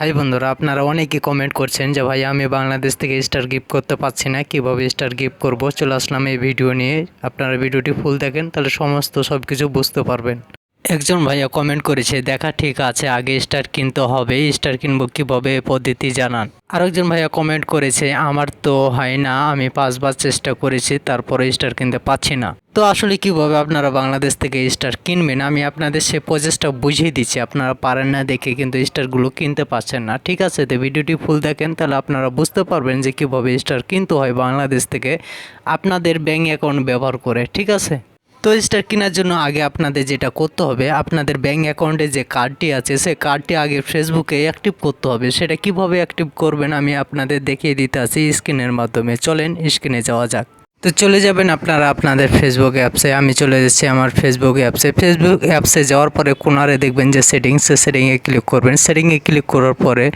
High বন্ধুরা, আপনারা অনেকেই কমেন্ট করছেন যে, ভাই, আমি বাংলাদেশ থেকে স্টার গিফট করতে পারছি না, কীভাবে স্টার গিফট করব? চলে আসলাম এই ভিডিও নিয়ে। আপনারা ভিডিওটি ফুল দেখেন, তাহলে সমস্ত সব কিছু বুঝতে পারবেন। একজন ভাইয়া কমেন্ট করেছে, দেখা ঠিক আছে, আগে স্টার কিনতে হবে স্টার কিনবো কীভাবে পদ্ধতি জানান। আরেকজন ভাইয়া কমেন্ট করেছে, আমার তো হয় না, আমি পাঁচবার চেষ্টা করেছি, তারপরে স্টার কিনতে পাচ্ছি না। তো আসলে কীভাবে আপনারা বাংলাদেশ থেকে স্টার কিনবেন, আমি আপনাদের সে প্রসেসটা বুঝিয়ে দিচ্ছি। আপনারা পারেন না দেখে কিন্তু স্টারগুলো কিনতে পারছেন না। ঠিক আছে, তো ভিডিওটি ফুল দেখেন, তাহলে আপনারা বুঝতে পারবেন যে কীভাবে স্টার কিনতে হয় বাংলাদেশ থেকে আপনাদের ব্যাঙ্ক অ্যাকাউন্ট ব্যবহার করে। ঠিক আছে? তো স্টার কেনার জন্য আগে আপনাদের যেটা করতে হবে, আপনাদের ব্যাঙ্ক অ্যাকাউন্টে যে কার্ডটি আছে সে কার্ডটি আগে ফেসবুকে অ্যাক্টিভ করতে হবে। সেটা কীভাবে অ্যাক্টিভ করবেন আমি আপনাদের দেখিয়ে দিতে আছি স্ক্রিনের মাধ্যমে। চলেন স্ক্রিনে যাওয়া যাক। তো চলে যাবেন আপনারা আপনাদের ফেসবুক অ্যাপসে আমি চলে যাচ্ছি আমার ফেসবুক অ্যাপসে ফেসবুক অ্যাপসে যাওয়ার পরে কোনারে দেখবেন যে সেটিংস সেটিংয়ে ক্লিক করবেন। সেটিংয়ে ক্লিক করার পরে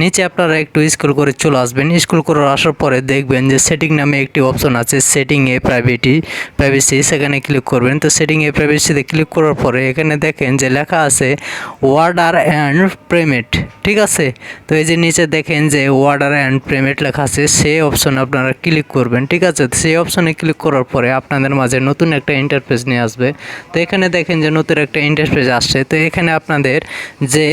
নিচে আপনারা একটু স্ক্রল করে চলে আসবেন। স্ক্রল করে আসার পরে দেখবেন যে সেটিং নামে একটি অপশন আছে সেটিংয়ে প্রাইভেটি প্রাইভেসি সেখানে ক্লিক করবেন। তো সেটিংয়ে প্রাইভেসিতে ক্লিক করার পরে এখানে দেখেন যে লেখা আছে ওয়ার্ডার অ্যান্ড পেমেন্ট ঠিক আছে? তো এই যে নিচে দেখেন যে ওয়ার্ডার অ্যান্ড পেমেন্ট লেখা আছে সেই অপশন আপনারা ক্লিক করবেন, ঠিক আছে? সেই অপশনে ক্লিক করার পরে আপনাদের মাঝে নতুন একটা ইন্টারফেস নিয়ে আসবে। তো এখানে দেখেন যে নতুন একটা ইন্টারফেস আসছে। তো এখানে আপনাদের যে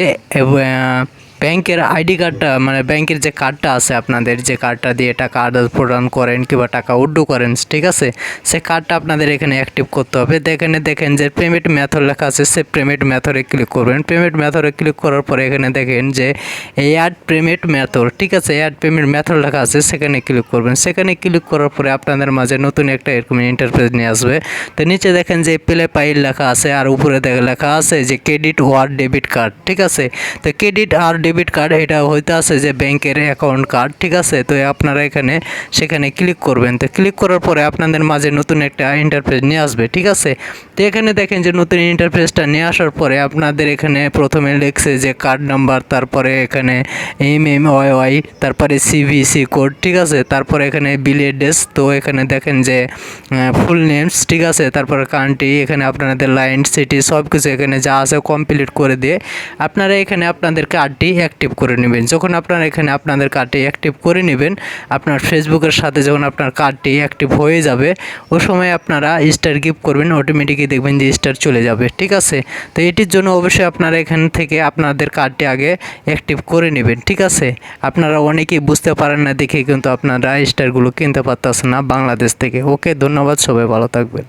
ব্যাংকের আইডি কার্ডটা মানে ব্যাংকের যে কার্ডটা আছে আপনাদের, যে কার্ডটা দিয়ে টাকা আদান প্রদান করেন কিংবা টাকা উড্ডু করেন, ঠিক আছে? সে কার্ডটা আপনাদের এখানে অ্যাক্টিভ করতে হবে। তো এখানে দেখেন যে পেমেন্ট মেথড লেখা আছে, সে পেমেন্ট মেথডে ক্লিক করবেন। পেমেন্ট মেথডে ক্লিক করার পরে এখানে দেখেন যে অ্যাড পেমেন্ট মেথড ঠিক আছে? অ্যাড পেমেন্ট মেথড লেখা আছে, সেখানে ক্লিক করবেন। সেখানে ক্লিক করার পরে আপনাদের মাঝে নতুন একটা এরকম ইন্টারফেস নিয়ে আসবে। তো নিচে দেখেন যে প্লে পাইল লেখা আছে, আর উপরে দেখে লেখা আছে যে ক্রেডিট ওয়ার ডেবিট কার্ড ঠিক আছে? তো ক্রেডিট আর ডেবিট কার্ড এটা হইতে আছে যে ব্যাংকের অ্যাকাউন্ট কার্ড ঠিক আছে? তো আপনারা এখানে, সেখানে ক্লিক করবেন। তো ক্লিক করার পরে আপনাদের মাঝে নতুন একটা ইন্টারফেস নিয়ে আসবে, ঠিক আছে? তো এখানে দেখেন যে নতুন ইন্টারফেসটা নিয়ে আসার পরে আপনাদের এখানে প্রথমে লিখছে যে কার্ড নাম্বার তারপরে এখানে এম এম ওয়াই ওয়াই তারপরে সিভিসি কোড ঠিক আছে? তারপরে এখানে বিলের ডেস তো এখানে দেখেন যে ফুল নেমস ঠিক আছে? তারপরে কান্ট্রি এখানে আপনাদের লাইন সিটি সব কিছু এখানে যা আছে কমপ্লিট করে দিয়ে আপনারা এখানে আপনাদের কার্ডটি অ্যাক্টিভ করে নেবেন। যখন আপনার এখানে আপনাদের কার্ডটি অ্যাক্টিভ করে নেবেন, আপনার ফেসবুকের সাথে যখন আপনার কার্ডটি অ্যাক্টিভ হয়ে যাবে, ওই সময় আপনারা স্টার গিফট করবেন অটোমেটিকই দেখবেন যে স্টার চলে যাবে, ঠিক আছে? তো এটির জন্য অবশ্যই আপনারা এখান থেকে আপনাদের কার্ডটি আগে অ্যাক্টিভ করে নেবেন, ঠিক আছে? আপনারা অনেকেই বুঝতে পারেন না দেখে, কিন্তু আপনারা স্টারগুলো কিনতে পারতেছেন না বাংলাদেশ থেকে। ওকে, ধন্যবাদ, সবাই ভালো থাকবেন।